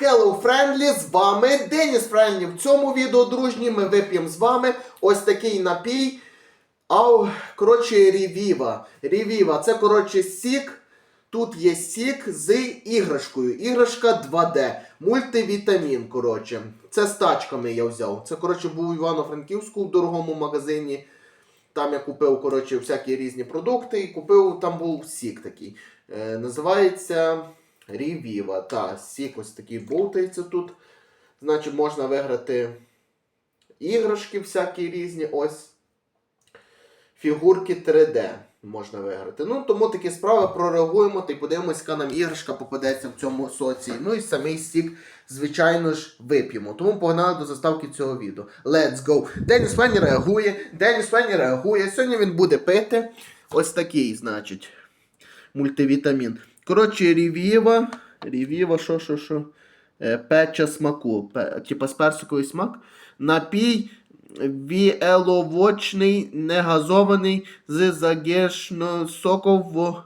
Hello Friendly, з вами Деніс Френдлі. В цьому відео, дружні, ми вип'ємо з вами ось такий напій. Ау, коротше, Рівіва. Рівіва, це, коротше, сік. Тут є сік з іграшкою. Іграшка 2D. Мультивітамін, коротше. Це з тачками я взяв. Це, коротше, був у Івано-Франківську в дорогому магазині. Там я купив, коротше, всякі різні продукти і купив, там був сік такий. Е, називається Рівіва. Та, сік ось такий болтається тут. Значить, можна виграти іграшки всякі різні. Ось. Фігурки 3D можна виграти. Ну, тому такі справи прореагуємо та й подивимось, яка нам іграшка попадеться в цьому соці. Ну і самий сік, звичайно ж, вип'ємо. Тому погнали до заставки цього відео. Let's go! Деніс Фенні реагує. Деніс Фенні реагує. Сьогодні він буде пити ось такий, значить, мультивітамін. Коротше, рівіва. Рівіва, що, що, що? Е, Печа смаку. Типа з персиковий смак. Напій віеловочний, негазований з загешно соков.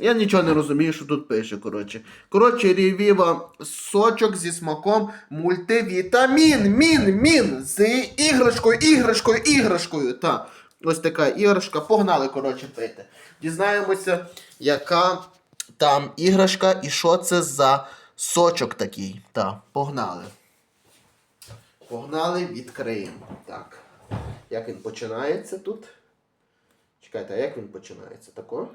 Я нічого не розумію, що тут пише. Коротше, коротше рівіва сочок зі смаком мультивітамін. Мін, мін. З іграшкою, іграшкою, іграшкою. Та. Ось така іграшка. Погнали, коротше, пити. Дізнаємося, яка там іграшка і що це за сочок такий. Та, погнали. Погнали, відкриємо. Так. Як він починається тут? Чекайте, а як він починається? Тако?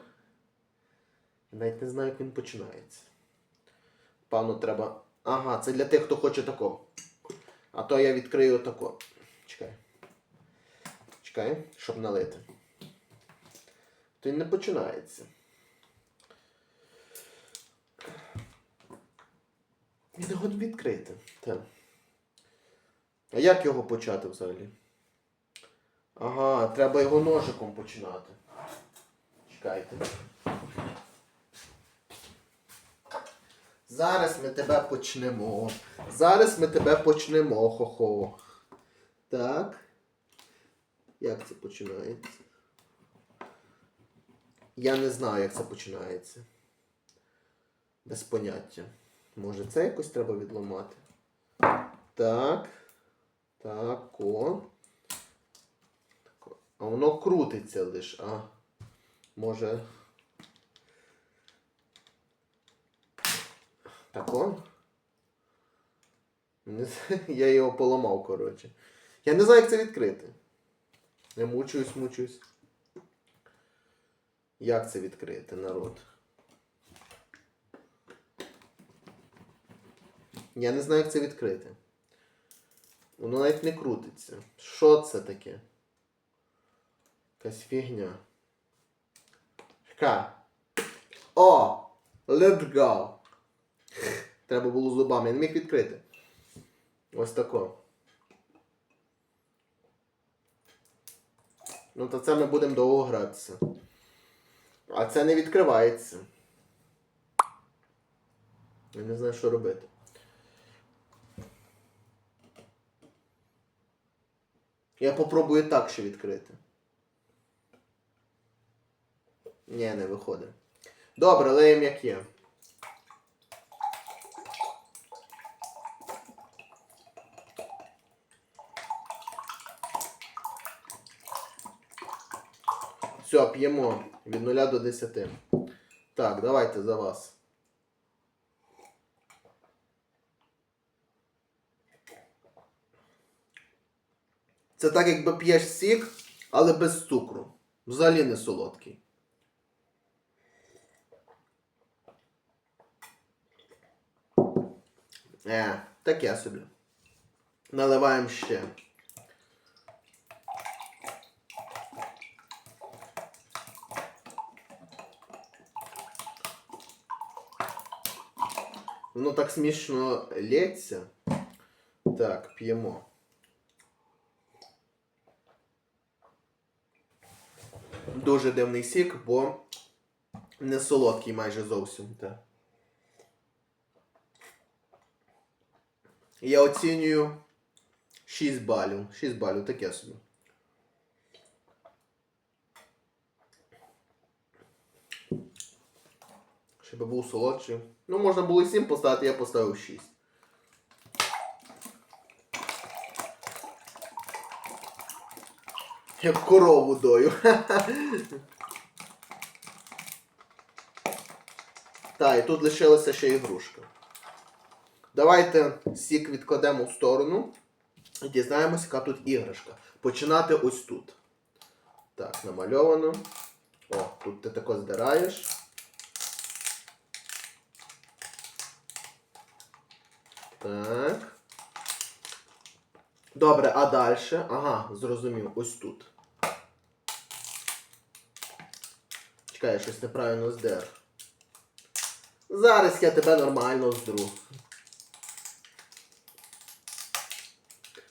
Навіть не знаю, як він починається. Певно, треба. Ага, це для тих, хто хоче тако. А то я відкрию тако. Чекай. Чекай, щоб налити. То він не починається. Він його відкрити. Так. А як його почати взагалі? Ага, треба його ножиком починати. Чекайте. Зараз ми тебе почнемо. Зараз ми тебе почнемо, хо-хо. Так. Як це починається? Я не знаю, як це починається. Без поняття. Може це якось треба відламати? Так. Так, о. А воно крутиться лиш, а. Може. Так о. Я його поламав, коротше. Я не знаю, як це відкрити. Я мучуюсь, мучуюсь. Як це відкрити, народ? Я не знаю, як це відкрити. Воно навіть не крутиться. Що це таке? Якась фігня. Ка. О! Let's go! Треба було зубами. Я не міг відкрити. Ось тако. Ну, то це ми будемо довго гратися. А це не відкривається. Я не знаю, що робити. Я попробую так ще відкрити. Ні, не виходить. Добре, леєм як є. Все, п'ємо від 0 до 10. Так, давайте за вас. Це так, якби п'єш сік, але без цукру. Взагалі не солодкий. Е, таке собі. Наливаємо ще. Воно так смішно лється. Так, п'ємо. Дуже дивний сік, бо не солодкий майже зовсім. Так. Я оцінюю 6 балів. 6 балів, таке собі. Щоб був солодший. Ну, можна було і 7 поставити, я поставив 6. Як корову дою. Так, і тут лишилася ще ігрушка. Давайте сік відкладемо в сторону і дізнаємося, яка тут іграшка. Починати ось тут. Так, намальовано. О, тут ти тако здираєш. Так. Добре, а далі? Ага, зрозумів, ось тут. Чекай, я щось неправильно здер. Зараз я тебе нормально здру.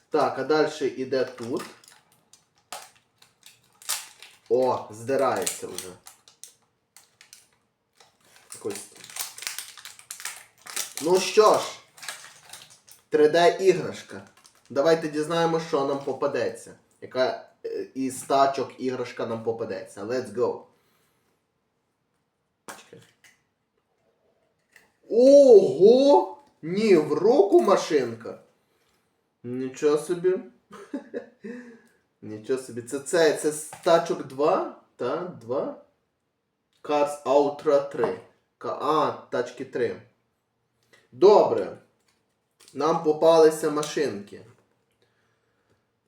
Так, а далі іде тут. О, здирається вже. Якось. Ну що ж, 3D іграшка. Давайте дізнаємося, що нам попадеться. Яка е, із тачок іграшка нам попадеться. Let's go. Ого! Ні, в руку машинка. Нічого собі. Нічого собі. Це це, це з тачок 2? Та? 2? Cars Ultra 3. А, тачки 3. Добре. Нам попалися машинки.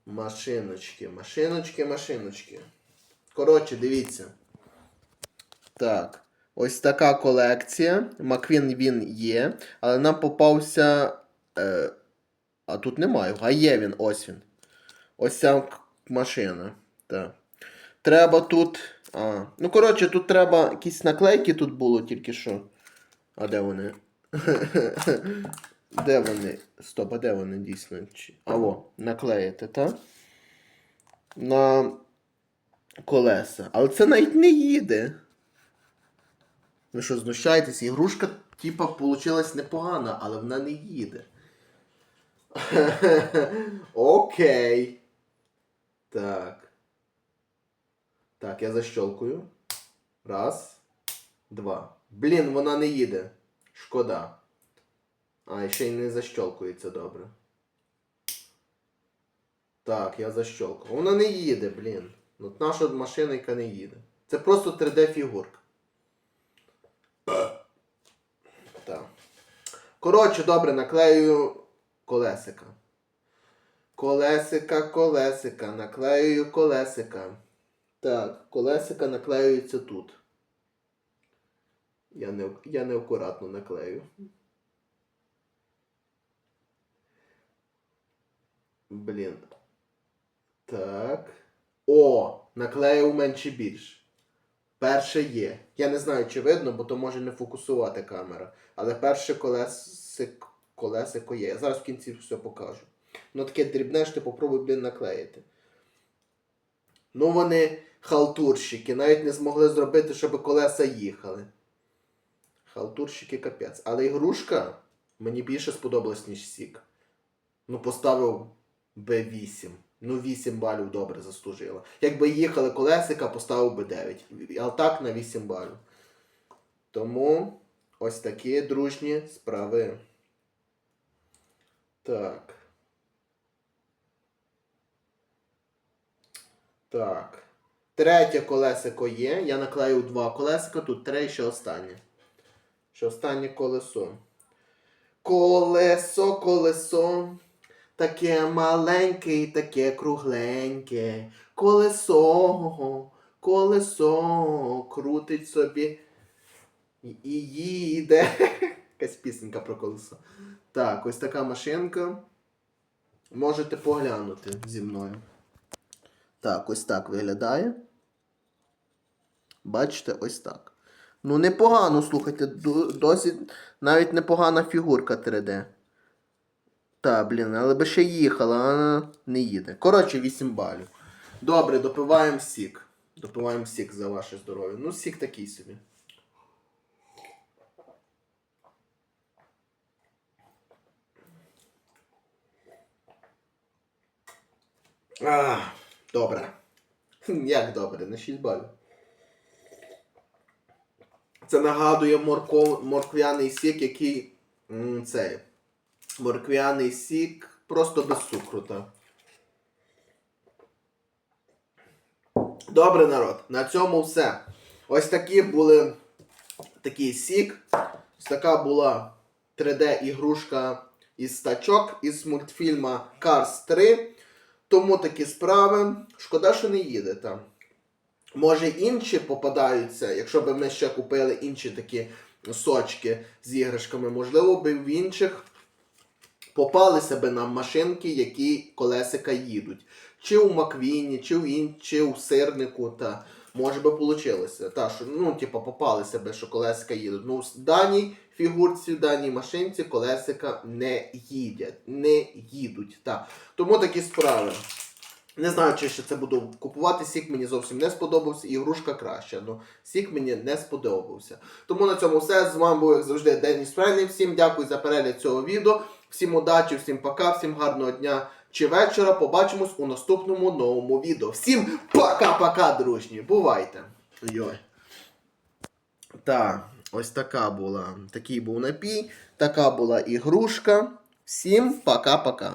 Машиночки, машиночки, машиночки. Коротше, дивіться. Так. Ось така колекція. Маквін він є. Але нам попався. Е, а тут немає. А є він, ось він. Ось ця машина. Так. Треба тут. А. Ну, коротше, тут треба якісь наклейки тут було тільки що. А де вони? Де вони? Стоп, а де вони дійсно? Чи- А наклеїти, так? На колеса. Але це навіть не їде. Ви що, знущаєтесь? Ігрушка, типа, получилась непогана, але вона не їде. Окей. Так. Так, я защелкую. Раз. Два. Блін, вона не їде. Шкода. А, ще й не защелкується добре. Так, я защелкав. Вона не їде, блін. От наша машина, не їде. Це просто 3D фігурка. Так. Коротше, добре, наклею колесика. Колесика, колесика, наклеюю колесика. Так, колесика наклеюється тут. Я, не, я неаккуратно наклею. Блін. Так. О! Наклеїв менше більше. Перше є. Я не знаю, чи видно, бо то може не фокусувати камера. Але перше колесик, колесико є. Я зараз в кінці все покажу. Ну таке дрібне, що ти попробуй, блін, наклеїти. Ну вони халтурщики, навіть не змогли зробити, щоб колеса їхали. Халтурщики капець. Але ігрушка мені більше сподобалась, ніж Сік. Ну, поставив Б8. Ну, 8 балів добре заслужила. Якби їхали колесика, поставив би 9. А так на 8 балів. Тому ось такі дружні справи. Так. Так. Третє колесико є. Я наклеїв два колесика, тут три і ще останнє. Ще останнє колесо. Колесо, колесо. Таке маленьке і таке кругленьке. Колесо, колесо крутить собі і їде. Якась пісенька про колесо. Так, ось така машинка. Можете поглянути зі мною. Так, ось так виглядає. Бачите, ось так. Ну, непогано, слухайте, досить навіть непогана фігурка 3D. Та, блін, але би ще їхала, а не їде. Коротше, 8 балів. Добре, допиваємо сік. Допиваємо сік за ваше здоров'я. Ну, сік такий собі. А, добре. Як добре, на 6 балів. Це нагадує морков, морквяний сік, який. Цей. Морквяний сік просто без цукру. Та. Добре, народ. На цьому все. Ось такі були такий сік. Ось така була 3D-ігрушка із стачок із мультфільма Cars 3. Тому такі справи. Шкода, що не їде там. Може інші попадаються, якщо б ми ще купили інші такі сочки з іграшками, можливо, би в інших попалися би нам машинки, які колесика їдуть. Чи у Маквіні, чи в ін... у сирнику, та може би получилося. Та, що, ну, типу, попалися би, що колесика їдуть. Ну, в даній фігурці, в даній машинці колесика не їдять, не їдуть. Та. Тому такі справи. Не знаю, чи ще це буду купувати. Сік мені зовсім не сподобався, ігрушка краща. Ну, сік мені не сподобався. Тому на цьому все. З вами був, як завжди, Деніс Фрейний. Всім дякую за перегляд цього відео. Всім удачі, всім пока, всім гарного дня чи вечора. Побачимось у наступному новому відео. Всім пока-пока, дружні. Бувайте. Йой. Так, ось така була. Такий був напій, така була ігрушка. Всім пока-пока.